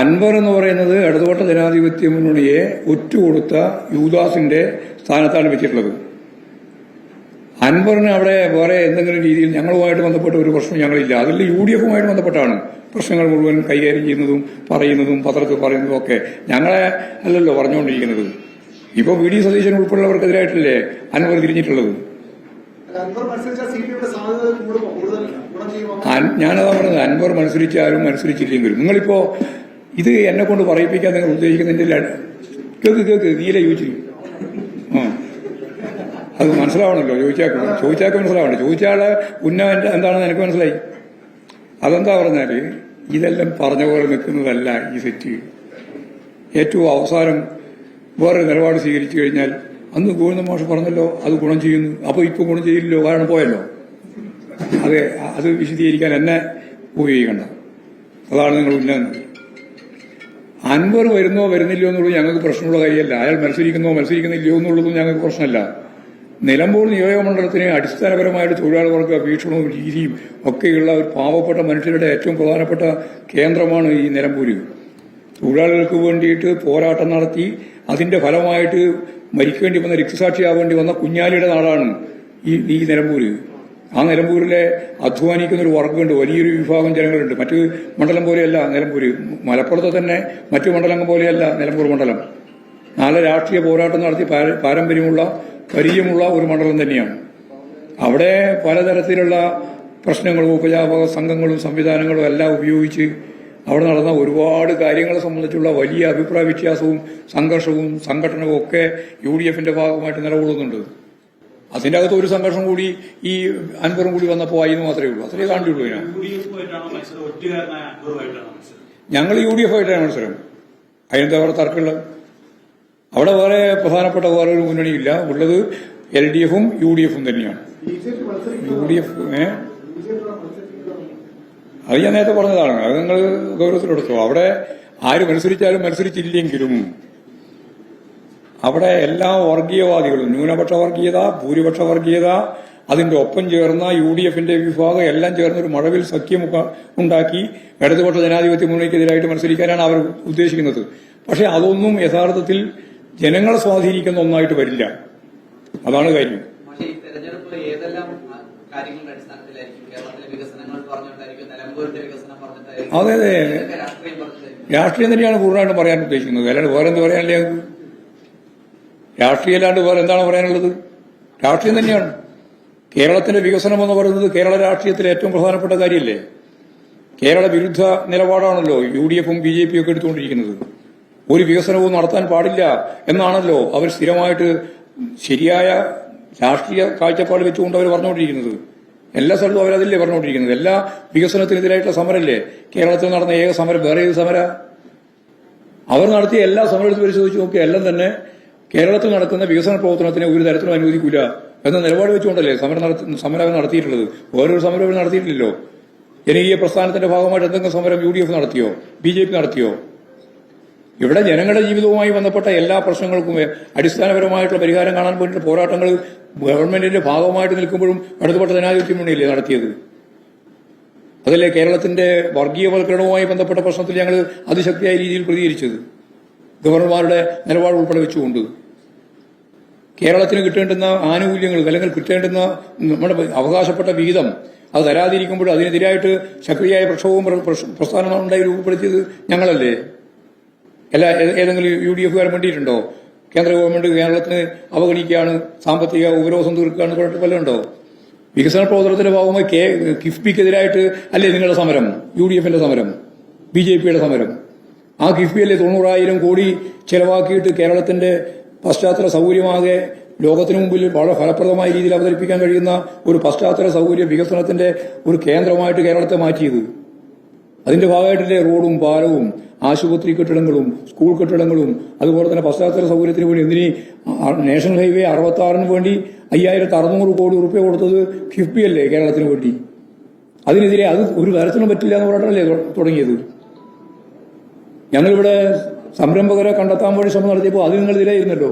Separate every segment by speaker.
Speaker 1: അൻവർ എന്ന് പറയുന്നത് ഇടതുപക്ഷ ജനാധിപത്യ മുന്നണിയെ ഒറ്റുകൊടുത്ത യൂദാസിന്റെ സ്ഥാനത്താണ് വെച്ചിട്ടുള്ളത്. അൻവറിന് അവിടെ വേറെ എന്തെങ്കിലും രീതിയിൽ ഞങ്ങളുമായിട്ട് ബന്ധപ്പെട്ട ഒരു പ്രശ്നം ഞങ്ങളില്ല. അതിൽ യു ഡി എഫുമായിട്ട് ബന്ധപ്പെട്ടാണ് പ്രശ്നങ്ങൾ മുഴുവൻ കൈകാര്യം ചെയ്യുന്നതും പറയുന്നതും പത്രത്തിൽ പറയുന്നതും ഒക്കെ ഞങ്ങളെ അല്ലല്ലോ പറഞ്ഞുകൊണ്ടിരിക്കുന്നത്. ഇപ്പൊ വി ഡി സതീശൻ ഉൾപ്പെടെയുള്ളവർക്കെതിരായിട്ടല്ലേ അൻവർ തിരിഞ്ഞിട്ടുള്ളത്? ഞാനതാ പറഞ്ഞത് അൻവർ മത്സരിച്ചാലും മത്സരിച്ചില്ലെങ്കിലും. നിങ്ങളിപ്പോ ഇത് എന്നെ കൊണ്ട് പറയിപ്പിക്കാൻ നിങ്ങൾ ഉദ്ദേശിക്കുന്നതിന്റെ കേൾക്ക് കേക്ക് നീല ചോദിച്ചു ആ. അത് മനസ്സിലാവണല്ലോ ചോദിച്ചാൽ ചോദിച്ചാക്ക് മനസ്സിലാവണം ചോദിച്ചാളെ ഉന്നം എന്താണെന്ന് എനിക്ക് മനസ്സിലായി. അതെന്താ പറഞ്ഞാൽ ഇതെല്ലാം പറഞ്ഞ പോലെ നിൽക്കുന്നതല്ല ഈ സെറ്റ്. ഏറ്റവും അവസാനം വേറെ നിലപാട് സ്വീകരിച്ചു കഴിഞ്ഞാൽ അന്ന് ഗോവിന്ദ മാഷ് പറഞ്ഞല്ലോ അത് ഗുണം ചെയ്യുന്നു. അപ്പോൾ ഇപ്പൊ ഗുണം ചെയ്യില്ലല്ലോ കാരണം പോയല്ലോ. അതെ അത് വിശദീകരിക്കാൻ എന്നെ ഉപയോഗിക്കണ്ട അതാണ് നിങ്ങൾ ഉന്നതം അൻവർ വരുന്നോ വരുന്നില്ലയോ എന്നുള്ളത് ഞങ്ങൾക്ക് പ്രശ്നമുള്ള കാര്യമല്ല. അയാൾ മത്സരിക്കുന്നോ മത്സരിക്കുന്നില്ലയോ എന്നുള്ളതും ഞങ്ങൾക്ക് പ്രശ്നമല്ല. നിലമ്പൂർ നിയോജകമണ്ഡലത്തിന് അടിസ്ഥാനപരമായിട്ട് തൊഴിലാളികൾക്ക് വീക്ഷണവും രീതിയും ഒക്കെയുള്ള ഒരു പാവപ്പെട്ട മനുഷ്യരുടെ ഏറ്റവും പ്രധാനപ്പെട്ട കേന്ദ്രമാണ് ഈ നിലമ്പൂര്. തൊഴിലാളികൾക്ക് വേണ്ടിയിട്ട് പോരാട്ടം നടത്തി അതിന്റെ ഫലമായിട്ട് മരിക്കേണ്ടി വന്ന രക്തസാക്ഷിയാവേണ്ടി വന്ന കുഞ്ഞാലിയുടെ നാടാണ് ഈ ഈ നിലമ്പൂര്. ആ നിലമ്പൂരിലെ അധ്വാനിക്കുന്ന ഒരു വർഗമുണ്ട് വലിയൊരു വിഭാഗം ജനങ്ങളുണ്ട്. മറ്റു മണ്ഡലം പോലെയല്ല നിലമ്പൂര്. മലപ്പുറത്ത് തന്നെ മറ്റു മണ്ഡലം പോലെയല്ല നിലമ്പൂർ മണ്ഡലം. നല്ല രാഷ്ട്രീയ പോരാട്ടം നടത്തി പാരമ്പര്യമുള്ള പരിചയമുള്ള ഒരു മണ്ഡലം തന്നെയാണ്. അവിടെ പലതരത്തിലുള്ള പ്രശ്നങ്ങളും ഉപജാപക സംഘങ്ങളും സംവിധാനങ്ങളും എല്ലാം ഉപയോഗിച്ച് അവിടെ നടന്ന ഒരുപാട് കാര്യങ്ങളെ സംബന്ധിച്ചുള്ള വലിയ അഭിപ്രായ വ്യത്യാസവും സംഘർഷവും സംഘടനവും ഒക്കെ യു ഡി എഫിന്റെ ഭാഗമായിട്ട് നിലകൊള്ളുന്നുണ്ട്. അതിന്റെ അകത്ത് ഒരു സംഘർഷം കൂടി ഈ അൻപറും കൂടി വന്നപ്പോൾ ആയി എന്ന് മാത്രമേ ഉള്ളൂ. അത്രേ കണ്ടുള്ളൂ ഞാൻ. ഞങ്ങൾ യു ഡി എഫ് ആയിട്ടാണ് മത്സരം? അതിനെന്താ അവിടെ തർക്കമുള്ളത് അവിടെ വേറെ പ്രധാനപ്പെട്ട വേറെ ഒരു മുന്നണിയില്ല ഉള്ളത് എൽ ഡി എഫും യു ഡി എഫും തന്നെയാണ്. യു ഡി എഫ് ഏ?
Speaker 2: ബി ജെ പി മത്സരിക്കും
Speaker 1: അത് ഞാൻ നേരത്തെ പറഞ്ഞതാണ്. അത് നിങ്ങൾ ഗൗരവത്തിലെടുത്തു അവിടെ ആര് മത്സരിച്ചാലും മത്സരിച്ചില്ലെങ്കിലും അവിടെ എല്ലാ വർഗീയവാദികളും ന്യൂനപക്ഷ വർഗീയത ഭൂരിപക്ഷ വർഗീയത അതിന്റെ ഒപ്പം ചേർന്ന യു ഡി എഫിന്റെ വിഭാഗം എല്ലാം ചേർന്ന ഒരു മഴവിൽ സഖ്യം ഉണ്ടാക്കി ഇടതുപക്ഷ ജനാധിപത്യ മുന്നണിക്കെതിരായിട്ട് മത്സരിക്കാനാണ് അവർ ഉദ്ദേശിക്കുന്നത്. പക്ഷെ അതൊന്നും യഥാർത്ഥത്തിൽ ജനങ്ങളെ സ്വാധീനിക്കുന്ന ഒന്നായിട്ട് വരില്ല. അതാണ് കാര്യം. അതെ അതെ.
Speaker 3: രാഷ്ട്രീയം
Speaker 1: തന്നെയാണ് പൂർണമായിട്ടും പറയാൻ ഉദ്ദേശിക്കുന്നത്. അല്ലാണ്ട് വേറെ എന്ത് പറയാനല്ലേ ഞങ്ങൾക്ക് രാഷ്ട്രീയം അല്ലാണ്ട് വേറെ എന്താണ് പറയാനുള്ളത്? രാഷ്ട്രീയം തന്നെയാണ്. കേരളത്തിന്റെ വികസനം എന്ന് പറയുന്നത് കേരള രാഷ്ട്രീയത്തിലെ ഏറ്റവും പ്രധാനപ്പെട്ട കാര്യമല്ലേ? കേരള വിരുദ്ധ നിലപാടാണല്ലോ യു ഡി എഫും ബി ജെ പിയും ഒക്കെ എടുത്തുകൊണ്ടിരിക്കുന്നത്. ഒരു വികസനവും നടത്താൻ പാടില്ല എന്നാണല്ലോ അവർ സ്ഥിരമായിട്ട് ശരിയായ രാഷ്ട്രീയ കാഴ്ചപ്പാട് വെച്ചുകൊണ്ട് അവർ പറഞ്ഞുകൊണ്ടിരിക്കുന്നത്. എല്ലാ സ്ഥലത്തും അവരതില്ലേ പറഞ്ഞുകൊണ്ടിരിക്കുന്നത്. എല്ലാ വികസനത്തിനെതിരായിട്ടുള്ള സമരമല്ലേ കേരളത്തിൽ നടന്ന ഏക സമരം വേറെ ഏത് സമര? അവർ നടത്തിയ എല്ലാ സമരത്തിൽ പരിശോധിച്ച് നോക്കിയ എല്ലാം തന്നെ കേരളത്തിൽ നടക്കുന്ന വികസന പ്രവർത്തനത്തിന് ഒരു തരത്തിലും അനുവദിക്കില്ല എന്ന നിലപാട് വെച്ചുകൊണ്ടല്ലേ സമരം സമരം നടത്തിയിട്ടുള്ളത്? വേറൊരു സമരം നടത്തിയിട്ടില്ലല്ലോ. ജനകീയ പ്രസ്ഥാനത്തിന്റെ ഭാഗമായിട്ട് എന്തെങ്കിലും സമരം യു ഡി എഫ് നടത്തിയോ? ബി ജെ പി നടത്തിയോ? ഇവിടെ ജനങ്ങളുടെ ജീവിതവുമായി ബന്ധപ്പെട്ട എല്ലാ പ്രശ്നങ്ങൾക്കും അടിസ്ഥാനപരമായിട്ടുള്ള പരിഹാരം കാണാൻ വേണ്ടിയിട്ട് പോരാട്ടങ്ങൾ ഗവൺമെന്റിന്റെ ഭാഗമായിട്ട് നിൽക്കുമ്പോഴും ഇടതുപക്ഷ ജനാധിപത്യ മുന്നണിയല്ലേ നടത്തിയത്? അതല്ലേ കേരളത്തിന്റെ വർഗീയവൽക്കരണവുമായി ബന്ധപ്പെട്ട പ്രശ്നത്തിൽ ഞങ്ങൾ അതിശക്തിയായ രീതിയിൽ പ്രതികരിച്ചത്? ഗവർണർമാരുടെ നിലപാട് ഉൾപ്പെടെ വെച്ചുകൊണ്ട് കേരളത്തിന് കിട്ടേണ്ടുന്ന ആനുകൂല്യങ്ങൾ അല്ലെങ്കിൽ കിട്ടേണ്ടുന്ന നമ്മുടെ അവകാശപ്പെട്ട വിഹിതം അത് തരാതിരിക്കുമ്പോൾ അതിനെതിരായിട്ട് ശക്തിയായ പ്രക്ഷോഭവും പ്രസ്ഥാനങ്ങളും ഉണ്ടായി രൂപപ്പെടുത്തിയത് ഞങ്ങളല്ലേ? എല്ലാ ഏതെങ്കിലും യു ഡി എഫുകാരൻ വേണ്ടിയിട്ടുണ്ടോ കേന്ദ്ര ഗവൺമെന്റ് കേരളത്തിന് അവഗണിക്കുകയാണ് സാമ്പത്തിക ഉപരോധം തീർക്കുകയാണ് പറഞ്ഞിട്ട് വല്ലതുണ്ടോ? വികസന പ്രവർത്തനത്തിന്റെ ഭാഗമായി കെ കിഫ്ബിക്കെതിരായിട്ട് അല്ലേ നിങ്ങളുടെ സമരം? യു ഡി എഫിന്റെ സമരം? ബി ജെ പിയുടെ സമരം? ആ കിഫ്ബിയിലെ തൊണ്ണൂറായിരം കോടി ചെലവാക്കിയിട്ട് കേരളത്തിന്റെ പശ്ചാത്തല സൗകര്യമാകെ ലോകത്തിനു മുമ്പിൽ വളരെ ഫലപ്രദമായ രീതിയിൽ അവതരിപ്പിക്കാൻ കഴിയുന്ന ഒരു പശ്ചാത്തല സൗകര്യ വികസനത്തിന്റെ ഒരു കേന്ദ്രമായിട്ട് കേരളത്തെ മാറ്റിയത്. അതിന്റെ ഭാഗമായിട്ടല്ലേ റോഡും പാലവും ആശുപത്രി കെട്ടിടങ്ങളും സ്കൂൾ കെട്ടിടങ്ങളും അതുപോലെ തന്നെ പശ്ചാത്തല സൗകര്യത്തിന് വേണ്ടി എന്തിനി നാഷണൽ ഹൈവേ അറുപത്തി ആറിന് വേണ്ടി അയ്യായിരത്തി അറുന്നൂറ് കോടി റുപ്യ കൊടുത്തത് കിഫ്ബി അല്ലേ കേരളത്തിന് വേണ്ടി? അതിനെതിരെ അത് ഒരു തരത്തിലും പറ്റില്ല എന്ന് പറഞ്ഞിട്ടല്ലേ തുടങ്ങിയത്? ഞങ്ങളിവിടെ സംരംഭകരെ കണ്ടെത്താൻ വേണ്ടി ശ്രമം നടത്തിയപ്പോൾ അത് നിങ്ങൾ ഇതിലായിരുന്നല്ലോ.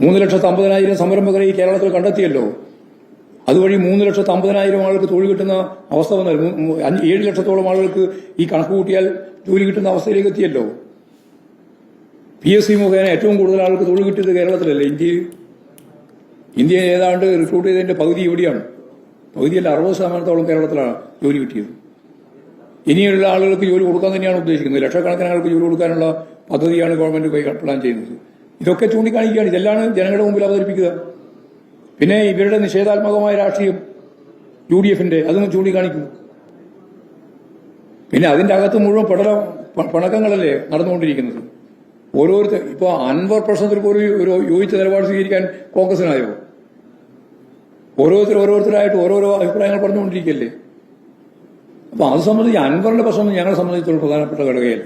Speaker 1: മൂന്ന് ലക്ഷത്തി അമ്പതിനായിരം സംരംഭകരെ ഈ കേരളത്തിൽ കണ്ടെത്തിയല്ലോ. അതുവഴി മൂന്ന് ലക്ഷത്തി അമ്പതിനായിരം ആളുകൾക്ക് തൊഴിൽ കിട്ടുന്ന അവസ്ഥ മൂ- ഏഴ് ലക്ഷത്തോളം ആളുകൾക്ക് ഈ കണക്ക് കൂട്ടിയാൽ ജോലി കിട്ടുന്ന അവസ്ഥയിലേക്ക് എത്തിയല്ലോ. പി എസ് സി മുഖേന ഏറ്റവും കൂടുതൽ ആൾക്ക് തൊഴിൽ കിട്ടിയത് കേരളത്തിലല്ലേ? ഇന്ത്യയിൽ. ഇന്ത്യയിൽ ഏതാണ്ട് റിക്രൂട്ട് ചെയ്തതിന്റെ പകുതി ഇവിടെയാണ്. പകുതിയല്ല അറുപത് ശതമാനത്തോളം കേരളത്തിലാണ് ജോലി കിട്ടിയത്. ഇനിയുള്ള ആളുകൾക്ക് ജോലി കൊടുക്കാൻ തന്നെയാണ് ഉദ്ദേശിക്കുന്നത്. ലക്ഷക്കണക്കിന് ആളുകൾക്ക് ജോലി കൊടുക്കാനുള്ള പദ്ധതിയാണ് ഗവൺമെന്റ് പ്ലാൻ ചെയ്യുന്നത്. ഇതൊക്കെ ചൂണ്ടിക്കാണിക്കുകയാണ്. ഇതെല്ലാം ജനങ്ങളുടെ മുമ്പിൽ അവതരിപ്പിക്കുക. പിന്നെ ഇവരുടെ നിഷേധാത്മകമായ രാഷ്ട്രീയം യു ഡി എഫിന്റെ അതൊന്ന് ചൂണ്ടിക്കാണിക്കും. പിന്നെ അതിന്റെ അകത്ത് മുഴുവൻ പടല പണക്കങ്ങളല്ലേ നടന്നുകൊണ്ടിരിക്കുന്നത്. ഓരോരുത്തർ ഇപ്പൊ അൻവർ പ്രശ്നത്തിൽ പോലും ഒരു യോജിച്ച നിലപാട് സ്വീകരിക്കാൻ കോൺഗ്രസിനായോ? ഓരോരുത്തർ ഓരോരുത്തരായിട്ട് ഓരോരോ അഭിപ്രായങ്ങൾ പറഞ്ഞുകൊണ്ടിരിക്കുകയല്ലേ? അപ്പൊ അത് സംബന്ധിച്ച് അൻവറിന്റെ പ്രശ്നം ഞങ്ങളെ സംബന്ധിച്ചുള്ള പ്രധാനപ്പെട്ട ഘടകയല്ല